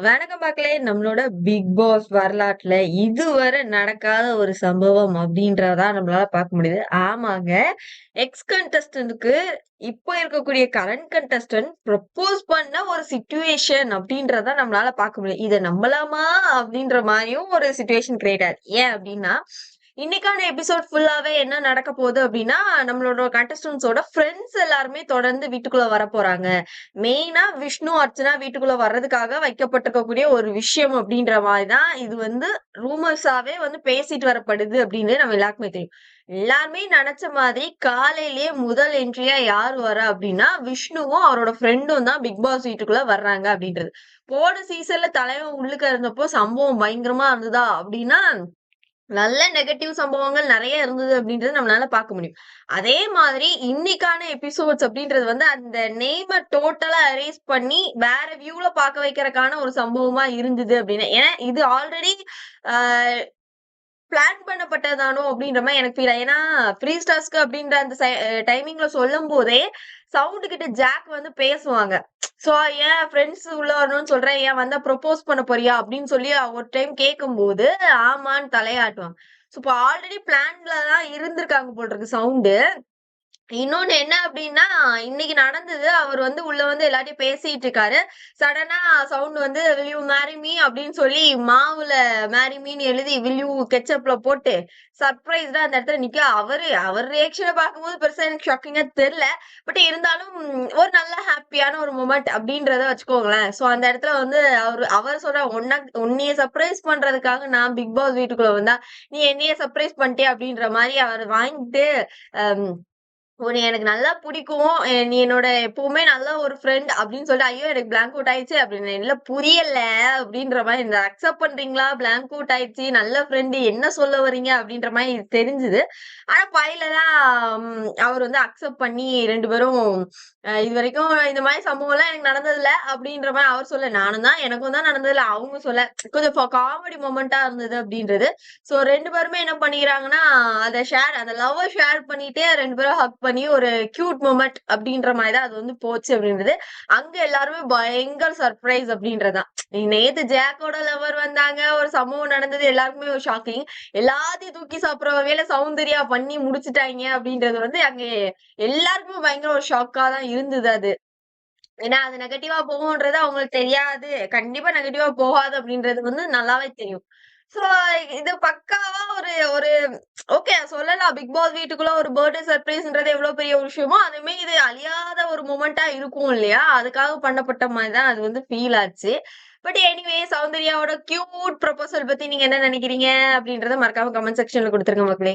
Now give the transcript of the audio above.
வணக்கம் மக்களே! நம்மளோட பிக் பாஸ் வரலாற்றுல இதுவரை நடக்காத ஒரு சம்பவம் அப்படின்றதா நம்மளால பார்க்க முடியுது. ஆமாங்க. எக்ஸ் கண்டஸ்டன்ட்க்கு இப்போ இருக்கக்கூடிய கரண்ட் கண்டஸ்டன்ட் ப்ரப்போஸ் பண்ண ஒரு சிச்சுவேஷன் அப்படின்றத நம்மளால பார்க்க முடியும். இதை நம்பலாமா? அப்படின்ற மாதிரியும் ஒரு சுச்சுவேஷன் கிரியேட் ஆகுது. ஏன் அப்படின்னா, இன்னைக்கான எபிசோட் ஃபுல்லாவே என்ன நடக்க போகுது அப்படின்னா, நம்மளோட கண்டஸ்டன்ஸோட ஃப்ரெண்ட்ஸ் எல்லாருமே தொடர்ந்து வீட்டுக்குள்ள வரப்போறாங்க. மெயினா விஷ்ணு, அர்ச்சனா வீட்டுக்குள்ள வர்றதுக்காக வைக்கப்பட்டிருக்கக்கூடிய ஒரு விஷயம் அப்படின்ற மாதிரி தான் இது வந்து ரூமர்ஸாவே வந்து பேசிட்டு வரப்படுது அப்படின்னு நம்ம எல்லாருக்குமே தெரியும். எல்லாருமே நினைச்ச மாதிரி காலையிலேயே முதல் என்ட்ரியா யார் வர அப்படின்னா, விஷ்ணுவும் அவரோட ஃப்ரெண்டும் தான் பிக் பாஸ் வீட்டுக்குள்ள வர்றாங்க அப்படின்றது. போன சீசன்ல தலைவன் உள்ளுக்க இருந்தப்போ சம்பவம் பயங்கரமா இருந்ததா அப்படின்னா, நல்ல நெகட்டிவ் சம்பவங்கள் நிறைய இருந்தது அப்படின்றது நம்மளால பார்க்க முடியும். அதே மாதிரி இன்னைக்கான எபிசோட்ஸ் அப்படின்றது வந்து அந்த நேம டோட்டலா அரேஸ் பண்ணி வேற வியூல பார்க்க வைக்கிறக்கான ஒரு சம்பவமா இருந்தது அப்படின்னு. ஏன்னா இது ஆல்ரெடி பிளான் பண்ணப்பட்டதானோ அப்படின்ற மாதிரி எனக்கு ஃபீல் ஏன்னா ஃப்ரீ ஸ்டார்ஸ்க்கு அப்படின்ற அந்த சை சொல்லும் சொல்லும்போதே சவுண்டு கிட்ட ஜாக் வந்து பேசுவாங்க. சோ ஏன் ஃப்ரெண்ட்ஸ் உள்ள வரணும்னு சொல்றேன். ஏன் வந்தா ப்ரொபோஸ் பண்ண போறியா? அப்படின்னு சொல்லி ஒரு டைம் கேட்கும் போது ஆமான்னு தலையாட்டுவாங்க. சோ இப்ப ஆல்ரெடி பிளான்ல தான் இருந்திருக்காங்க போல இருக்கு சவுண்டு. இன்னொன்னு என்ன அப்படின்னா, இன்னைக்கு நடந்தது. அவர் வந்து உள்ள வந்து எல்லாத்தையும் பேசிட்டு இருக்காரு. சடனா சவுண்ட் வந்து வில் யூ மேரி மீ அப்படின்னு சொல்லி மாவுல மேரி மீன்னு எழுதி வில் யூ கெச்சப்ல போட்டு சர்ப்ரைஸ்டா அந்த இடத்துல நிக்க அவரு அவர் ரியாக்ஷன பார்க்கும்போது பெருசா எனக்கு ஷாக்கிங்கா தெரியல. பட் இருந்தாலும் ஒரு நல்ல ஹாப்பியான ஒரு மூமெண்ட் அப்படின்றத வச்சுக்கோங்களேன். சோ அந்த இடத்துல வந்து அவர் அவர் சொல்ற ஒன்னா உன்னைய சர்ப்ரைஸ் பண்றதுக்காக நான் பிக் பாஸ் வீட்டுக்குள்ள வந்தா, நீ என்னைய சர்ப்ரைஸ் பண்ணிட்டே அப்படின்ற மாதிரி அவர் வாங்கிட்டு உன்னை எனக்கு நல்லா பிடிக்கும் நீ என்னோட எப்பவுமே நல்ல ஒரு ஃப்ரெண்ட் அப்படின்னு சொல்லிட்டு, ஐயோ! எனக்கு பிளாங்க் அவுட் ஆயிடுச்சு அப்படின்னு. இல்ல புரியல அப்படின்ற மாதிரி இந்த அக்செப்ட் பண்றீங்களா? பிளாங்க் அவுட் ஆயிடுச்சு. நல்ல ஃப்ரெண்டு என்ன சொல்ல வரீங்க அப்படின்ற மாதிரி தெரிஞ்சுது. ஆனா ஃபைனலா அவர் வந்து அக்செப்ட் பண்ணி ரெண்டு பேரும் இது வரைக்கும் இந்த மாரி சம்பவம்லாம் எனக்கு நடந்ததில்ல அப்படின்ற மாதிரி அவர் சொல்ல. நானும் தான் எனக்கும் தான் நடந்ததில்ல. அவங்க சொல்ல. கொஞ்சம் காமெடி மொமெண்டா இருந்தது அப்படின்றது. சோ ரெண்டு பேருமே என்ன பண்ணிக்கிறாங்கன்னா, அதை ஷேர் அந்த லவ் ஷேர் பண்ணிட்டு ரெண்டு பேரும் ஹக் பண்ணி ஒரு கியூட் மூமெண்ட் அப்படின்ற மாதிரி தான் அது வந்து போச்சு அப்படின்றது. அங்க எல்லாருமே பயங்கர சர்ப்ரைஸ் அப்படின்றது தான். நேத்து ஜாக்கோட லவர் வந்தாங்க. ஒரு சம்பவம் நடந்தது. எல்லாருக்குமே ஒரு ஷாக்கிங். எல்லாத்தையும் தூக்கி சாப்பிடுற வகையில சௌந்தர்யா பண்ணி முடிச்சுட்டாய்ங்க அப்படின்றது வந்து அங்க எல்லாருக்குமே பயங்கர ஒரு ஷாக்கா தான் இருந்தது அது. ஏன்னா அது நெகட்டிவா போகும்ன்றது அவங்களுக்கு தெரியாது. கண்டிப்பா நெகட்டிவா போகாது அப்படின்றது வந்து நல்லாவே தெரியும். சோ இது பக்காவா ஒரு ஒரு ஓகே சொல்லலாம். பிக் பாஸ் வீட்டுக்குள்ள ஒரு பர்த்டே சர்ப்ரைஸ்ன்றது எவ்வளவு பெரிய ஒரு விஷயமோ, அதுமே இது அழியாத ஒரு மூமெண்டா இருக்கும் இல்லையா? அதுக்காக பண்ணப்பட்ட மாதிரி தான் அது வந்து ஃபீல் ஆச்சு. பட் எனிவே சௌந்தர்யாவோட கியூட் ப்ரொபோசல் பத்தி நீங்க என்ன நினைக்கிறீங்க அப்படின்றத மறக்காம கமெண்ட் செக்ஷன்ல குடுத்துருங்க மக்களே!